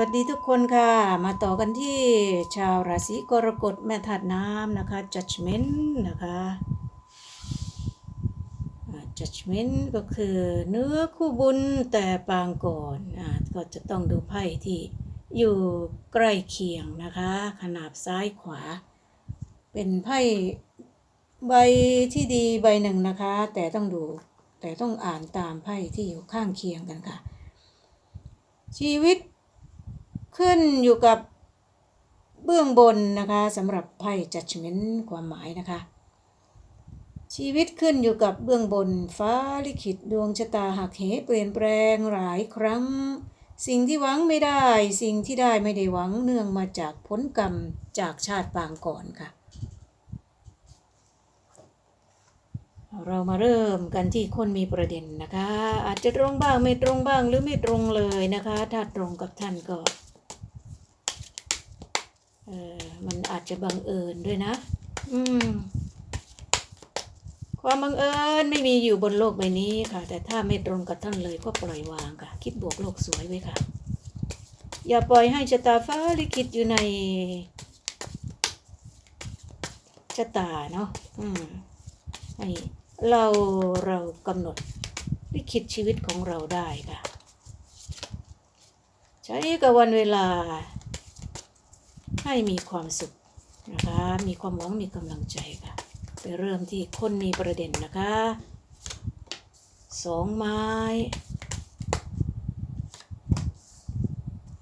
สวัสดีทุกคนค่ะ มาต่อกันที่ชาวราศีกรกฎแม่ธาตุน้ำนะคะ judgment นะคะ judgment ก็คือเนื้อคู่บุญแต่ปางก่อนอ่าก็จะต้องดูไพ่ที่อยู่ใกล้เคียงนะคะ ขนาบซ้ายขวา เป็นไพ่ใบที่ดีใบหนึ่งนะคะ แต่ต้องดูแต่ต้องอ่านตามไพ่ที่อยู่ข้างเคียงกันค่ะ ชีวิต ขึ้นอยู่กับเบื้องบนนะคะสำหรับไพ่ judgment ความหมายนะคะ ชีวิตขึ้นอยู่กับเบื้องบนฟ้าลิขิตดวงชะตาหักเหเปลี่ยนแปลงหลายครั้ง สิ่งที่หวังไม่ได้ สิ่งที่ได้ไม่ได้หวังเนื่องมาจากผลกรรมจากชาติปางก่อนค่ะ เรามาเริ่มกันที่คนมีประเด็นนะคะ อาจจะตรงบ้างไม่ตรงบ้างหรือไม่ตรงเลยนะคะ ถ้าตรงกับท่านก็ เออมันอาจจะบังเอิญด้วยนะ อืม ความบังเอิญไม่มีอยู่บนโลกใบนี้ค่ะ แต่ถ้าไม่ตรงกับท่านเลยก็ปล่อยวางค่ะ คิดบวกโลกสวยไว้ค่ะ อย่าปล่อยให้ชะตาฟ้าลิขิตอยู่ในชะตาเนาะอืมให้เราเรากำหนดลิขิตชีวิตของเราได้ค่ะ ใช้กับวันเวลา ให้มีความสุขนะคะ มีความหวังมีกำลังใจค่ะ ไปเริ่มที่คนมีประเด็นนะคะสองไม้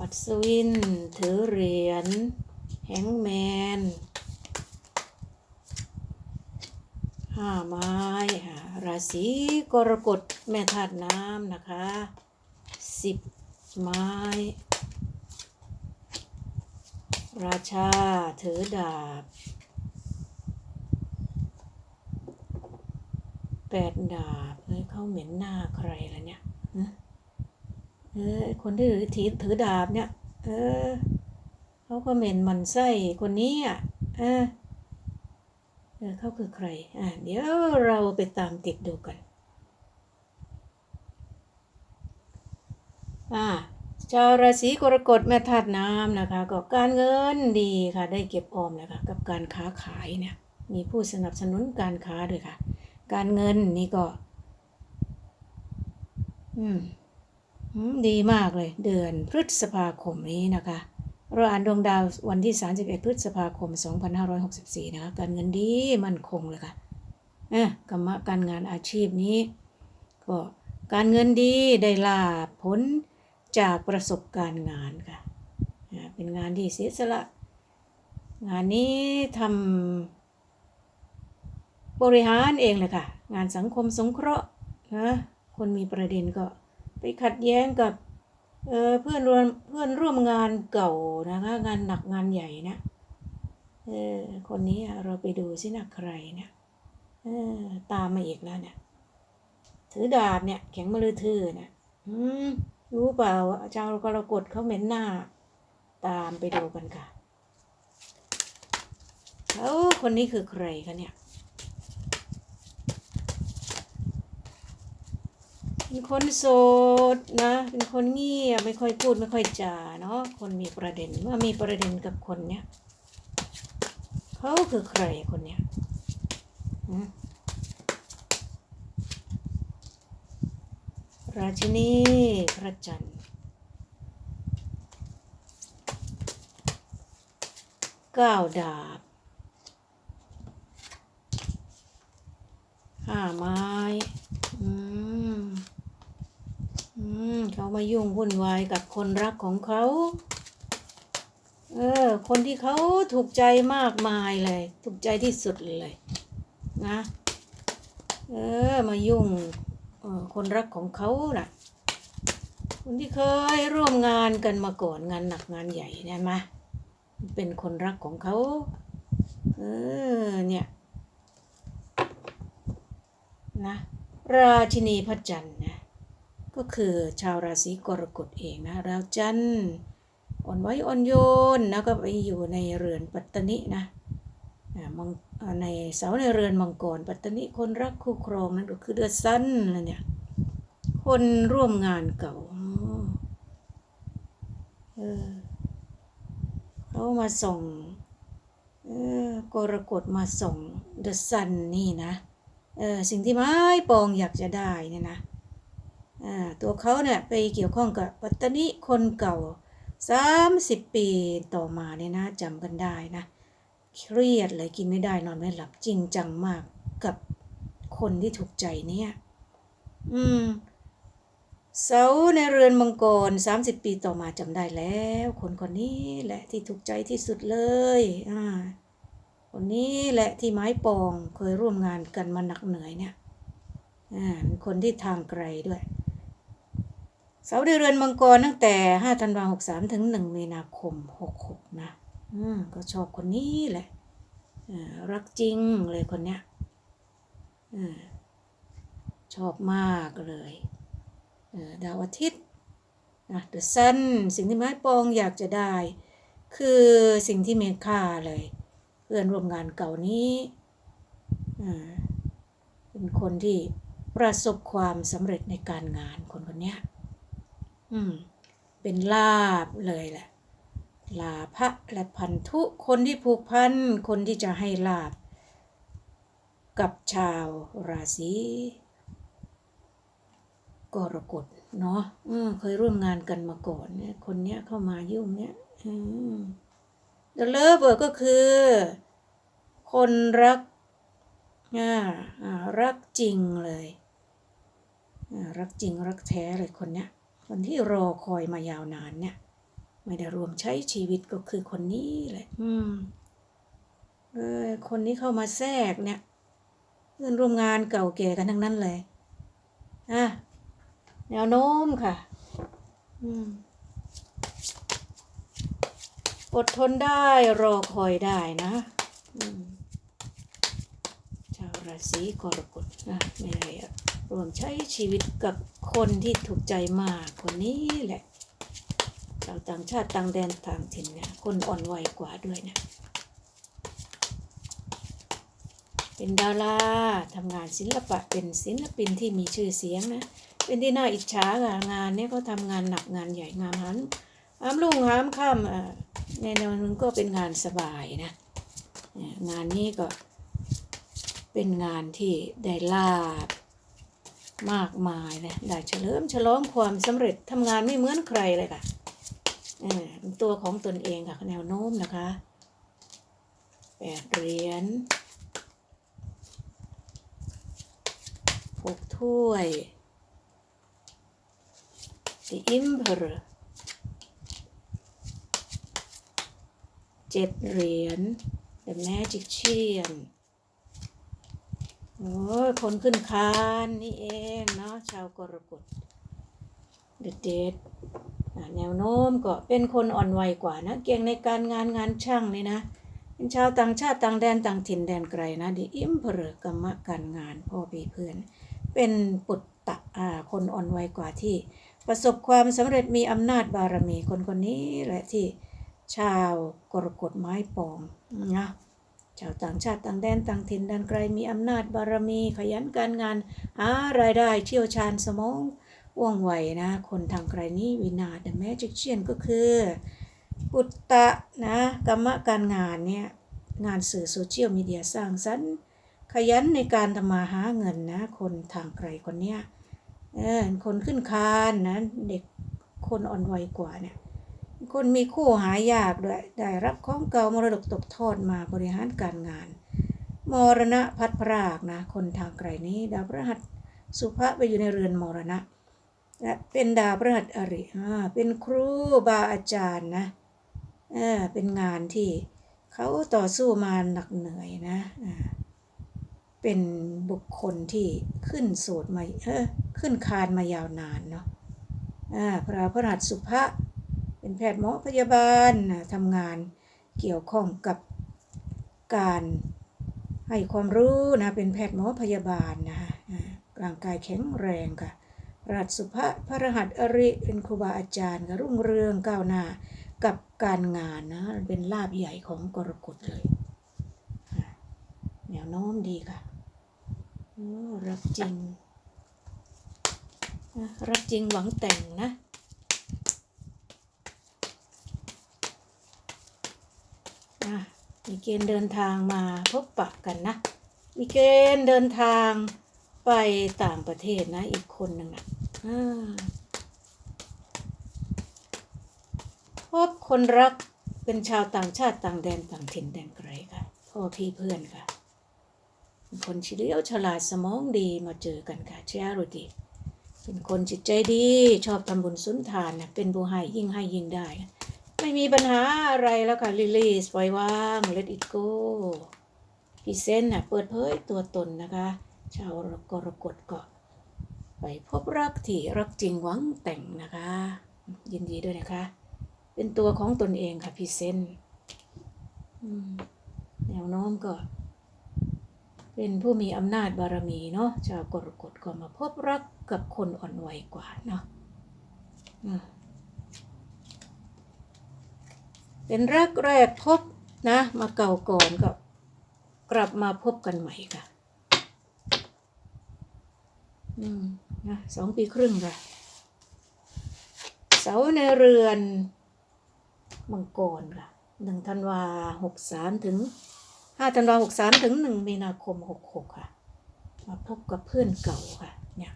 อัศวิน ถือเหรียญแฮงแมนห้าไม้ค่ะราศีกรกฎแม่ธาตุน้ำนะคะสิบไม้ ราชาถือดาบแปดดาบเฮ้ยเขาเหม็นหน้าใครล่ะเนี่ยเออคนที่ถือถือถือดาบเนี่ย เออเขาก็เหม็นมันไส้คนนี้อะเออเขาคือใคร อ่าเดี๋ยวเราไปตามติดดูกัน อ่า ชาวราศีกรกฎแม่ธาตุน้ำนะคะ ก็การเงินดีค่ะได้เก็บออมนะคะ กับการค้าขายเนี่ยมีผู้สนับสนุนการค้าด้วยค่ะ การเงินนี่ก็ อืมดีมากเลย เดือนพฤษภาคมนี้นะคะ เราอ่านดวงดาววันที่ 31 พฤษภาคม 2564 นะคะ การเงินดีมั่นคงเลยค่ะเออกรรมการงานอาชีพนี้ ก็การเงินดีได้ลาผล จากประสบการณ์งานค่ะ เป็นงานที่เสียสละ งานนี้ทำบริหารเองเลยค่ะ งานสังคมสงเคราะห์นะคนมีประเด็นก็ไปขัดแย้งกับเเพื่อนร่วมเพื่อนร่วมงานเก่านะคะงานหนักงานใหญ่นะเออคนนี้เราไปดูสินะใครเนี่ยเออตามมาอีกแล้วเนี่ยถือดาบเนี่ยแข็งมือลือถือเนี่ยอืม รู้เปล่าว่าเจ้ากรกฎเขาเหม็นหน้า ตามไปดูกันค่ะเขาคนนี้คือใครคะเนี่ยเป็นคนโสดนะ เป็นคนเงียบไม่ค่อยพูดไม่ค่อยจาเนาะคนมีประเด็นเมื่อมีประเด็นกับคนเนี้ยเขาคือใครคนเนี้ยหืม ราชินีพระจันทร์ก้าดาบห้าไม้ อืม อืม เขามายุ่งวุ่นวายกับคนรักของเขา เออ คนที่เขาถูกใจมากมายเลย ถูกใจที่สุดเลย นะ เออ มายุ่ง คนรักของเขาน่ะ คนที่เคยร่วมงานกันมาก่อนงานหนักงานใหญ่เนี่ยมาเป็นคนรักของเขาเออเนี่ยนะราชินีพระจันทร์นะก็คือชาวราศีกรกฎเองนะดาวจันทร์อ่อนไหวอ่อนโยนนะก็ไปอยู่ในเรือนปัตตนินะอ่ามัง ในเสาในเรือนมังกร ปัตตนิคนรักคู่ครองนั่นก็คือเดือดซันแล้วเนี่ย คนร่วมงานเก่าเออเขามาส่งเออกรกฎมาส่งเดอะซันนี่นะเออสิ่งที่ไม้ปองอยากจะได้เนี่ยนะอ่าตัวเขาเนี่ยไปเกี่ยวข้องกับปัตตานีคนเก่า 30 ปีต่อมาเนี่ยนะจำกันได้นะ เครียดเลยกินไม่ได้นอนไม่หลับจริงจังมากกับคนที่ถูกใจเนี่ย อืม เสาในเรือนมังกร30ปีต่อมาจำได้แล้ว คนคนนี้แหละที่ถูกใจที่สุดเลย อ่า คนนี้แหละที่ไม้ปองเคยร่วมงานกันมาหนักเหนื่อยเนี่ย อ่าเป็นคนที่ทางไกลด้วย เสาในเรือนมังกรตั้งแต่5ธันวาคม63ถึง1มีนาคม66นะ อก็ชอบคนนี้แหละอ่ารักจริงเลยคนเนี้ยอ่าชอบมากเลยดาวอาทิตย์นะ The Sun สิ่งที่ไม้ปองอยากจะได้ คือสิ่งที่มีค่าเลย เพื่อนร่วมงานเก่านี้เป็นคนที่ประสบความสำเร็จในการงานคนคนเนี้ยเป็นลาบเลยแหละ ลาภะและพันธุคนที่ผูกพัน คนที่จะให้ลาบ กับชาวราศีกรกฎเนาะเคยร่วมงานกันมาก่อนเนี่ยคนเนี้ยเข้ามายุ่งเนี้ยอืม The Lover ก็คือ คนรักอ่ารักจริงเลยรักจริงรักแท้เลยคนเนี้ยคนที่รอคอยมายาวนานเนี่ย ไม่ได้รวมใช้ชีวิตก็คือคนนี้แหละ อืม เออ คนนี้เข้ามาแทรกเนี่ยเพื่อนร่วมงานเก่าแก่กันทั้งนั้นเลย อะ แนวโน้มค่ะ อืม อดทนได้รอคอยได้นะ อืม ชาวราศีกรกฎนะไม่ได้รวมใช้ชีวิตกับคนที่ถูกใจมากคนนี้แหละ ชาวต่างชาติต่างแดนต่างถิ่นเนี่ยคนอ่อนวัยกว่าด้วยนะเป็นดาราทำงานศิลปะเป็นศิลปินที่มีชื่อเสียงนะ เป็นที่น่าอิจฉาค่ะงานเนี้ก็ทำงานหนักงานใหญ่งานหันหามลุ่งหามค่ำอ่าในแนวนึงก็เป็นงานสบายนะ งานนี้ก็เป็นงานที่ได้ลาบมากมายเลยได้เฉลิมฉลองความสำเร็จทำงานไม่เหมือนใครเลยค่ะ ตัวของตนเองค่ะ แนวโน้มนะคะแปดเหรียญหกถ้วย The Emperor เจ็ดเหรียญ The Magician โอ้ยคนขึ้นคานนี่เองเนาะชาวกรกฎ The Dead แนวโน้มก็เป็นคนอ่อนวัยกว่านะเก่งในการงานงานช่างนี่นะ เป็นชาวต่างชาติต่างแดนต่างถิ่นแดนไกลนะ The Emperor กรรมการงานพ่อปีเพื่อน เป็นปุตตะอ่าคนอ่อนวัยกว่าที่ ประสบความสำเร็จมีอำนาจบารมีคนคนนี้แหละที่ชาวกรกฎไม้ปองนะชาวต่างชาติต่างแดนต่างถิ่นแดนไกลมีอำนาจบารมีขยันการงานหารายได้เชี่ยวชาญสมอง ว่องไวนะ คนทางไกลนี้วินาศ The Magician ก็คือปุตตะนะกรรมการงานเนี่ยงานสื่อโซเชียลมีเดียสร้างสรรค์ขยันในการทำมาหาเงินนะ คนทางไกลคนเนี้ยเออคนขึ้นคานนะเด็กคนอ่อนวัยกว่าเนี่ยคนมีคู่หายากด้วยได้รับของเก่ามรดกตกทอดมาบริหารการงาน มรณะพัดพรากนะ คนทางไกลนี้ดาวพฤหัสสุภะไปอยู่ในเรือนมรณะ และเป็นดาวพฤหัสอริอ่าเป็นครูบาอาจารย์นะเออเป็นงานที่เขาต่อสู้มาหนักเหนื่อยนะอ่าเป็นบุคคลที่ขึ้นโสดมาเออขึ้นคานมายาวนานเนาะอ่าพระพระหัสสุภะเป็นแพทย์หมอพยาบาลนะทำงานเกี่ยวข้องกับการให้ความรู้นะเป็นแพทย์หมอพยาบาลนะคะอ่าร่างกายแข็งแรงค่ะ รัดสุภาพระรหัสอริเป็นครูบาอาจารย์ก็รุ่งเรืองก้าวหน้ากับการงานนะเป็นลาบใหญ่ของกรกฎเลยแนวโน้มดีค่ะรักจริงรักจริงหวังแต่งนะมีเกณฑ์เดินทางมาพบปะกันนะ มีเกณฑ์เดินทาง ไปต่างประเทศนะ อีกคนหนึ่งอ่าพบคนรักเป็นชาวต่างชาติต่างแดนต่างถิ่นแดนไกลค่ะพ่อพี่เพื่อนค่ะ คนเฉลียวฉลาดสมองดีมาเจอกันค่ะเชียรุดีเป็นคนจิตใจดีชอบทำบุญสุนทานนะเป็นผู้ให้ยิ่งให้ยิ่งได้ ไม่มีปัญหาอะไรแล้วค่ะลิลีสปล่อยวาง let it go พี่เซนน่ะเปิดเผยตัวตนนะคะ ชาวกรกฎก็ไปพบรักที่รักจริงหวังแต่งนะคะ ยินดีด้วยนะคะ เป็นตัวของตนเองค่ะพี่เซนแนวโน้มก็ เป็นผู้มีอำนาจบารมีเนาะชาวกรกฎก็มาพบรักกับคนอ่อนไหวกว่าเนาะเป็นรักแรกพบนะ มาเก่าก่อนก็กลับมาพบกันใหม่ค่ะ อืมนะสองปีครึ่งค่ะ เสาในเรือนมังกรค่ะหนึ่งธันวาหกสามถึงห้าธันวาหกสามถึงหนึ่งมีนาคมหกหกค่ะ มาพบกับเพื่อนเก่าค่ะ เนี่ย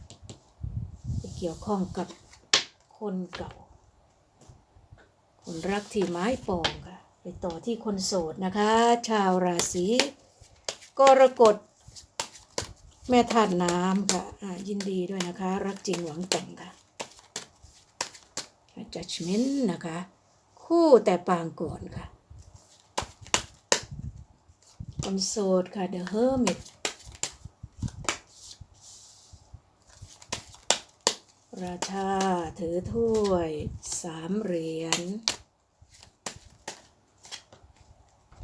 ไปเกี่ยวข้องกับคนเก่า คนรักที่ไม้ปองค่ะ ไปต่อที่คนโสดนะคะ ชาวราศีกรกฎ แม่ธาตุน้ำค่ะอ่ายินดีด้วยนะคะ รักจริงหวังแต่งค่ะ judgment นะคะ คู่แต่ปางก่อนค่ะคนโสดค่ะ the hermit ราชาถือถ้วยสามเหรียญ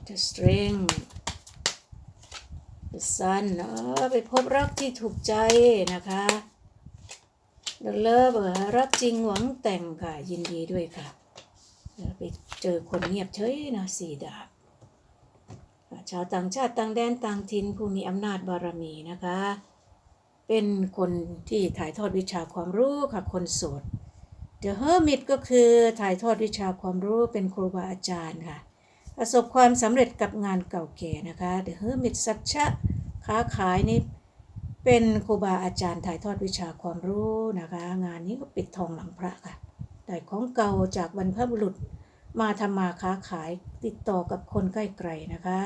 the strength sun เออไปพบรักที่ถูกใจนะคะ the love รักจริงหวังแต่งค่ะ ยินดีด้วยค่ะเดี๋ยวไปเจอคนเงียบเฉยนะสี่ดาบชาวต่างชาติต่างแดนต่างถิ่นผู้มีอำนาจบารมีนะคะ เป็นคนที่ถ่ายทอดวิชาความรู้ค่ะ คนโสด The Hermit ก็คือถ่ายทอดวิชาความรู้เป็นครูบาอาจารย์ค่ะ ประสบความสำเร็จกับงานเก่าแก่นะคะ The Hermit สัจจะ ค้าขายนี่เป็นครูบาอาจารย์ถ่ายทอดวิชาความรู้นะคะ งานนี้ก็ปิดทองหลังพระค่ะได้ของเก่าจากบรรพบุรุษมาทำมาค้าขายติดต่อกับคนใกล้ไกลนะคะ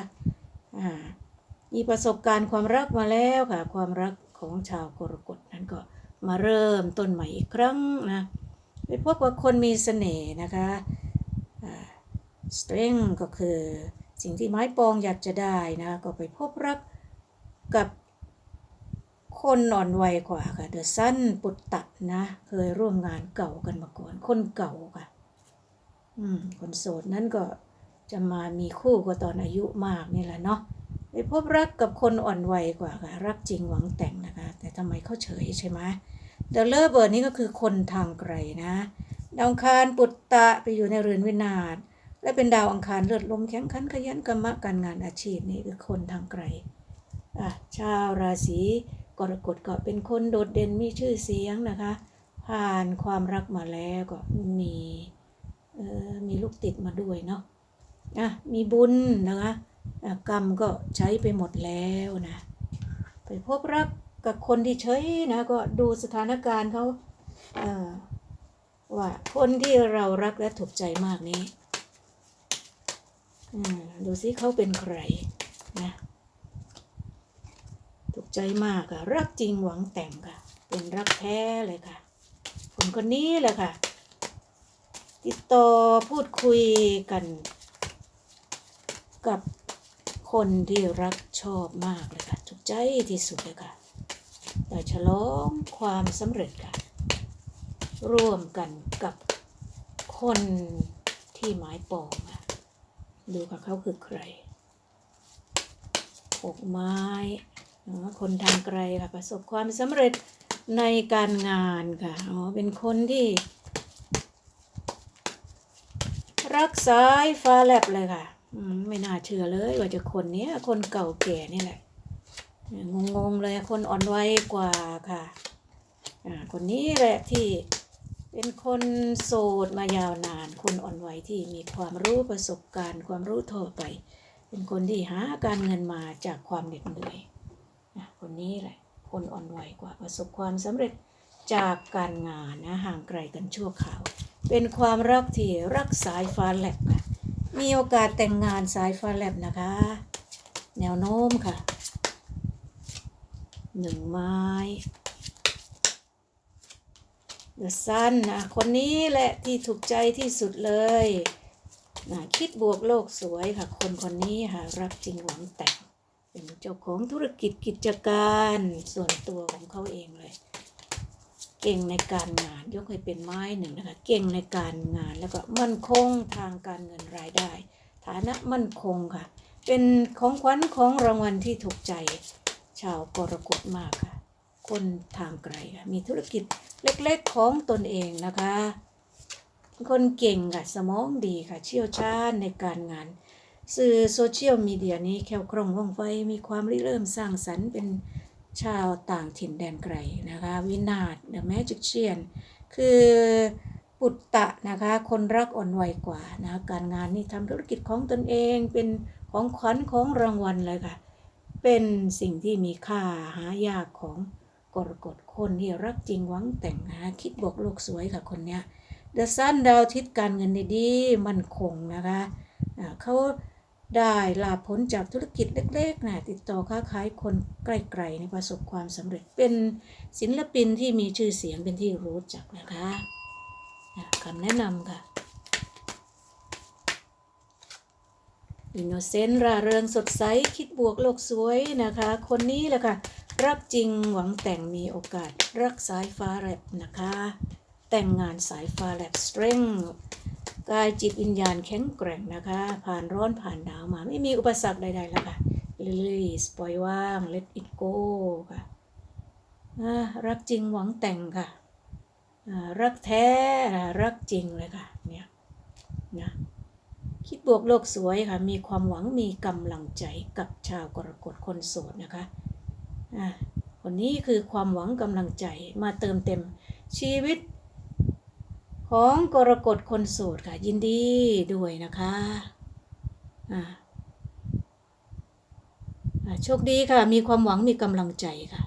อ่ามีประสบการณ์ความรักมาแล้วค่ะ ความรักของชาวกรกฎนั้นก็มาเริ่มต้นใหม่อีกครั้งนะไปพบกับคนมีเสน่ห์นะคะอ่า strength ก็คือสิ่งที่ไม้ปองอยากจะได้นะ ก็ไปพบรัก กับคนอ่อนวัยกว่าค่ะ The Sun ปุตตะนะ เคยร่วมงานเก่ากันมาก่อน คนเก่าค่ะ อืม คนโสดนั้นก็จะมามีคู่ก็ตอนอายุมากนี่แหละเนาะไปพบรักกับคนอ่อนวัยกว่าค่ะ รักจริงหวังแต่งนะคะ แต่ทำไมเขาเฉยใช่ไหมเดลเลอร์เบิร์นี้ก็คือคนทางไกลนะดาวอังคารปุตตะไปอยู่ในเรือนวินาศและเป็นดาวอังคารเลือดลมแข็งขันขยันกรรมะการงานอาชีพนี่คือคนทางไกล ชาวราศีกรกฎก็เป็นคนโดดเด่นมีชื่อเสียงนะคะ ผ่านความรักมาแล้วก็มีเออมีลูกติดมาด้วยเนาะอะมีบุญนะคะอะกรรมก็ใช้ไปหมดแล้วนะไปพบรักกับคนที่เฉยนะก็ดูสถานการณ์เขาเออว่าคนที่เรารักและถูกใจมากนี้อืมดูสิเขาเป็นใครนะ ใจมากค่ะ รักจริงหวังแต่งค่ะ เป็นรักแท้เลยค่ะคนคนนี้แหละค่ะ ติดต่อพูดคุยกัน กับคนที่รักชอบมากเลยค่ะถูกใจที่สุดเลยค่ะแต่ฉลองความสำเร็จค่ะ ร่วมกันกับคนที่หมายปองค่ะดูค่ะเขาคือใครหกไม้ คนทางไกลค่ะประสบความสำเร็จในการงานค่ะอ๋อเป็นคนที่ รักสายฟ้าแลบเลยค่ะไม่น่าเชื่อเลยว่าจะคนเนี้ยคนเก่าแก่นี่แหละงงๆเลยคนอ่อนวัยกว่าค่ะอ่าคนนี้แหละที่เป็นคนโสดมายาวนาน คนอ่อนวัยที่มีความรู้ประสบการณ์ ความรู้ทั่วไป เป็นคนที่หาการเงินมาจากความเหน็ดเหนื่อย คนนี้แหละ คนอ่อนไหวกว่าประสบความสำเร็จจากการงานนะห่างไกลกันชั่วคราว เป็นความรักที่รักสายฟ้าแลบค่ะ มีโอกาสแต่งงานสายฟ้าแลบนะคะ แนวโน้มค่ะหนึ่งไม้เดอะซันนะคนนี้แหละที่ถูกใจที่สุดเลยนะคิดบวกโลกสวยค่ะ คนคนนี้ค่ะ รักจริงหวังแต่ง เป็นเจ้าของธุรกิจกิจการส่วนตัวของเขาเองเลย เก่งในการงานยกให้เป็นไม้หนึ่งนะคะ เก่งในการงานแล้วก็มั่นคงทางการเงินรายได้ ฐานะมั่นคงค่ะ เป็นของขวัญของรางวัลที่ถูกใจ ชาวกรกฎมากค่ะ คนทางไกลค่ะมีธุรกิจเล็กๆของตนเองนะคะ คนเก่งค่ะสมองดีค่ะเชี่ยวชาญในการงาน สื่อโซเชียลมีเดียนี้แคล่วคล่องว่องไวมีความริเริ่มสร้างสรรค์เป็นชาวต่างถิ่นแดนไกลนะคะวินาศ The Magician คือปุตตะนะคะคนรักอ่อนไหวกว่านะการงานนี่ทำธุรกิจของตนเองเป็นของขวัญของรางวัลเลยค่ะ เป็นสิ่งที่มีค่าหายากของกรกฎคนที่รักจริงหวังแต่งนะคิดบวกโลกสวยค่ะคนเนี้ยเดอะซันดาวทิศการเงินดีๆมั่นคงนะคะเขา ได้ลาภผลจากธุรกิจเล็กๆนะติดต่อค้าขายคนใกล้ๆในประสบความสำเร็จเป็นศิลปินที่มีชื่อเสียงเป็นที่รู้จักนะคะคำแนะนำค่ะอินโนเซนต์ร่าเริงสดใส คิดบวกโลกสวยนะคะ คนนี้แหละค่ะ รักจริงหวังแต่งมีโอกาส รักสายฟ้าแลบนะคะ แต่งงานสายฟ้าแลบสตริง กายจิตวิญญาณแข็งแกร่งนะคะ ผ่านร้อนผ่านหนาวมาไม่มีอุปสรรคใดๆแล้วค่ะลิลีสปล่อยว่าง let it go ค่ะอ่ารักจริงหวังแต่งค่ะ รักแท้รักจริงเลยค่ะเนี่ยนะคิดบวกโลกสวยค่ะ มีความหวังมีกำลังใจกับชาวกรกฎคนโสดนะคะอะคนนี้คือความหวังกำลังใจมาเติมเต็มชีวิต ของกรกฎคนโสดค่ะ ยินดีด้วยนะคะอะะโชคดีค่ะ มีความหวังมีกำลังใจค่ะ